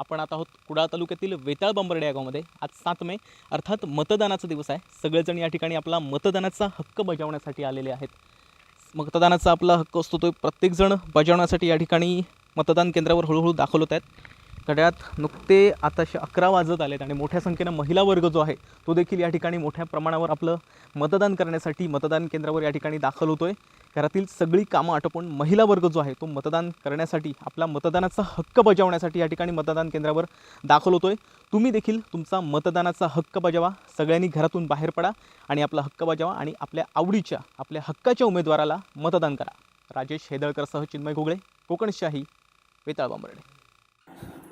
आपण आता आहोत कुडाळ तालुक्यातील वेताळ बंबर्डे या गावामध्ये. आज सात मे अर्थात मतदानाचा दिवस आहे. सगळेजण या ठिकाणी आपला मतदानाचा हक्क बजावण्यासाठी आलेले आहेत. मतदानाचा आपला हक्क असतो तो प्रत्येकजण बजावण्यासाठी या ठिकाणी मतदान केंद्रावर हळूहळू दाखल होत आहेत. घड्यात नुकते आताशे अकरा वाजत आलेत आणि मोठ्या संख्येनं महिला वर्ग जो आहे तो देखील या ठिकाणी मोठ्या प्रमाणावर आपलं मतदान करण्यासाठी मतदान केंद्रावर या ठिकाणी दाखल होतो आहे घरातील सगळी कामं आटोपून महिला वर्ग जो आहे तो मतदान करण्यासाठी आपला मतदानाचा हक्क बजावण्यासाठी या ठिकाणी मतदान केंद्रावर दाखल होतो आहे तुम्ही देखील तुमचा मतदानाचा हक्क बजावा सगळ्यांनी घरातून बाहेर पडा आणि आपला हक्क बजावा आणि आपल्या आवडीच्या आपल्या हक्काच्या उमेदवाराला मतदान करा. राजेश हेदळकरसह चिन्मय घोगळे कोकणशाही वेताळ बांबर्डे.